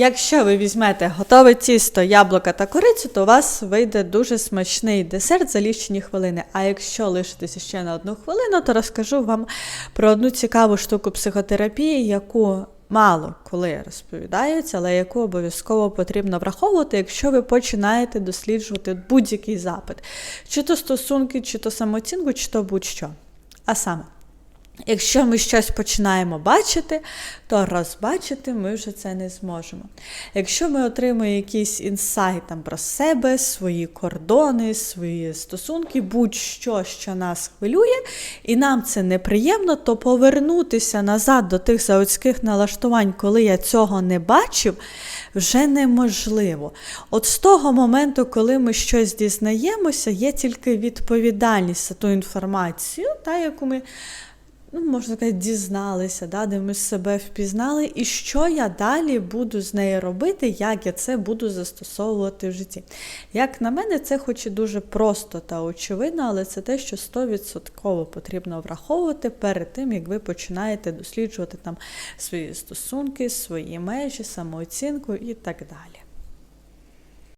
Якщо ви візьмете готове тісто, яблука та корицю, то у вас вийде дуже смачний десерт за лічені хвилини. А якщо лишитися ще на одну хвилину, то розкажу вам про одну цікаву штуку психотерапії, яку мало коли розповідається, але яку обов'язково потрібно враховувати, якщо ви починаєте досліджувати будь-який запит, чи то стосунки, чи то самооцінку, чи то будь-що. А саме. Якщо ми щось починаємо бачити, то розбачити ми вже це не зможемо. Якщо ми отримуємо якийсь інсайт там про себе, свої кордони, свої стосунки, будь-що, що нас хвилює, і нам це неприємно, то повернутися назад до тих заводських налаштувань, коли я цього не бачив, вже неможливо. От з того моменту, коли ми щось дізнаємося, є тільки відповідальність за ту інформацію, та, яку ми ну, можна сказати, дізналися, да, де ми себе впізнали, і що я далі буду з нею робити, як я це буду застосовувати в житті. Як на мене, це хоч і дуже просто та очевидно, але це те, що 100% потрібно враховувати перед тим, як ви починаєте досліджувати там свої стосунки, свої межі, самооцінку і так далі.